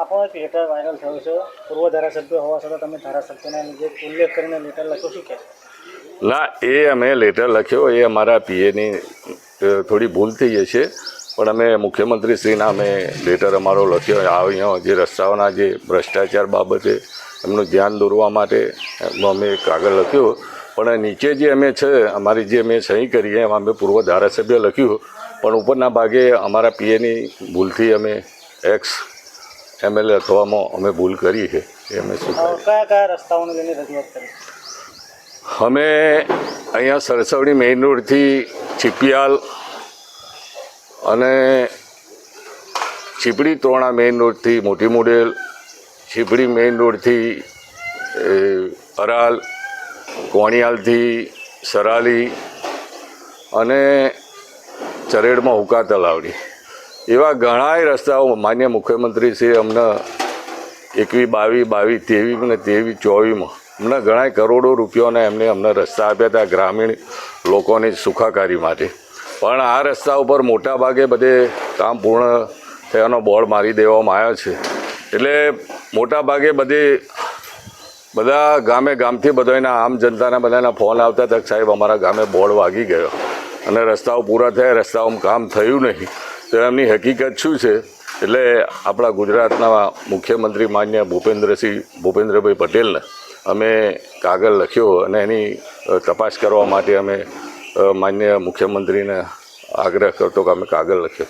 આપણો એક letter viral થયો છે. પૂર્વ ધારાસભ્ય હોવા છતાં તમે ધારાસભ્યના લીધે ઉલ્લેખ કરીને લેટર લખ્યો શું કે ના, એ અમે લેટર લખ્યો, એ અમારા પીએની થોડી ભૂલ થઈ જશે. પણ અમે મુખ્યમંત્રીશ્રીના અમે લેટર અમારો લખ્યો. અહીંયા જે રસ્તાઓના જે ભ્રષ્ટાચાર બાબતે એમનું ધ્યાન દોરવા માટે એમનો અમે કાગળ લખ્યો. પણ નીચે જે અમે છે અમારી જે અમે સહી કરી એમાં અમે પૂર્વ ધારાસભ્ય લખ્યું. પણ ઉપરના ભાગે અમારા પીએની ભૂલથી અમે એક્સ એમએલએ થવામાં અમે ભૂલ કરી છે. એ અમે કયા કયા રસ્તાઓને લઈને રજૂઆત કરી? અમે અહીંયા સરસવણી મેઇન રોડથી ચીપિયાલ અને ચીપડી ત્રોણા મેઇન રોડથી મોટી મોડેલ ચીપડી મેઇન રોડથી અરાલ, કોણિયાલથી, સરાલી અને ચરેડમાં હુકા તલાવડી. એવા ઘણાય રસ્તાઓ માન્ય મુખ્યમંત્રી અમને એકવી, બાવી બાવી તેવી અને તેવી ચોવીમાં અમને ઘણા કરોડો રૂપિયાના એમને અમને રસ્તા આપ્યા હતા ગ્રામીણ લોકોની સુખાકારી માટે. પણ આ રસ્તા ઉપર મોટા ભાગે બધે કામ પૂર્ણ થયાનો બોર્ડ મારી દેવામાં આવ્યો છે. એટલે મોટા ભાગે બધે બધા ગામે ગામથી બધાના આમ જનતાના બધાના ફોન આવતા હતા સાહેબ, અમારા ગામે બોર્ડ વાગી ગયો અને રસ્તાઓ પૂરા થયા, રસ્તાઓમાં કામ થયું નહીં. તો એમની હકીકત શું છે? એટલે આપણા ગુજરાતના મુખ્યમંત્રી માન્ય ભૂપેન્દ્રસિંહ, ભૂપેન્દ્રભાઈ પટેલને અમે કાગળ લખ્યો અને એની તપાસ કરવા માટે અમે માન્ય મુખ્યમંત્રીને આગ્રહ કરતો કે અમે કાગળ લખ્યો.